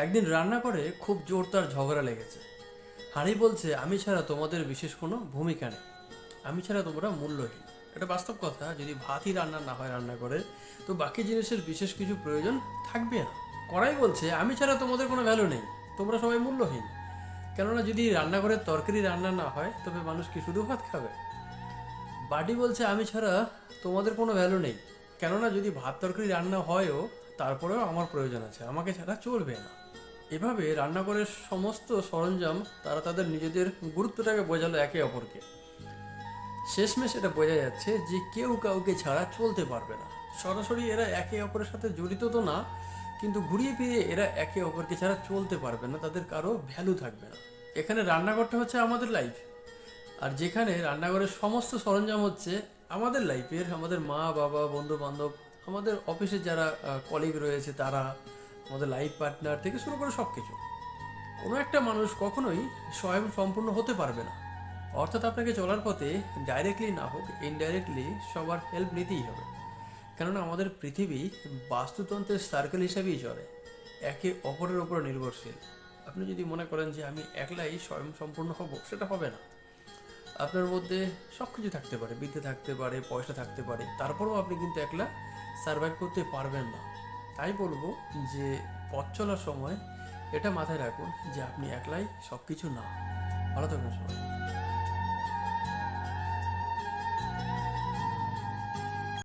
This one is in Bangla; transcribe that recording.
একদিন রান্না করে খুব জোর তার ঝগড়া লেগেছে। হাঁড়ি বলছে, আমি ছাড়া তোমাদের বিশেষ কোনো ভূমিকা নেই। আমি ছাড়া তোমরা মূল্যহীন। এটা বাস্তব কথা, যদি ভাতই রান্না না হয় রান্না করে, তো বাকি জিনিসের বিশেষ কিছু প্রয়োজন থাকবে না। কড়াই বলছে, আমি ছাড়া তোমাদের কোনো ভ্যালু নেই। তোমরা সবাই মূল্যহীন। কেননা যদি রান্নাঘরের তরকারি রান্না না হয়, তবে মানুষ কি শুধু ভাত খাবে? বাটি বলছে, আমি ছাড়া তোমাদের কোনো ভ্যালু নেই। কেননা যদি ভাত তরকারি রান্না হয়ও তারপরেও আমার প্রয়োজন আছে। আমাকে ছাড়া চলবে না। এভাবে রান্নাঘরের সমস্ত সরঞ্জাম, তারা তাদের নিজেদের গুরুত্বটাকে বোঝালো একে অপরকে। শেষমেশ এটা বোঝা যাচ্ছে যে কেউ কাউকে ছাড়া চলতে পারবে না। সরাসরি এরা একে অপরের সাথে জড়িত তো না, কিন্তু ঘুরিয়ে ফিরিয়ে এরা একে অপরকে ছাড়া চলতে পারবে না, তাদের কারও ভ্যালু থাকবে না। এখানে রান্নাঘরটা হচ্ছে আমাদের লাইফ আর যেখানে রান্নাঘরের সমস্ত সরঞ্জাম হচ্ছে আমাদের লাইফের আমাদের মা, বাবা বন্ধু বান্ধব আমাদের অফিসের যারা কলিগ রয়েছে তারা, আমাদের লাইফ পার্টনার থেকে শুরু করে সব কিছু কোনো একটা মানুষ কখনোই স্বয়ং সম্পূর্ণ হতে পারবে না। অর্থাৎ আপনাকে চলার পথে ডাইরেক্টলি না হোক ইনডাইরেক্টলি সবার হেল্প নিতেই হবে। কেননা আমাদের পৃথিবী বাস্তুতন্ত্রের সার্কেল হিসাবেই চলে। একে অপরের ওপর নির্ভরশীল। আপনি যদি মনে করেন যে আমি একলাই স্বয়ং সম্পূর্ণ হব, সেটা হবে না। আপনার মধ্যে সব কিছু থাকতে পারে, বিদ্যে থাকতে পারে, পয়সা থাকতে পারে, তারপরেও আপনি কিন্তু একলা সার্ভাইভ করতে পারবেন না। তাই বলব যে পথ চলার সময় এটা মাথায় রাখুন যে আপনি একলাই সব কিছু না। ভালো থাকবেন সবাই।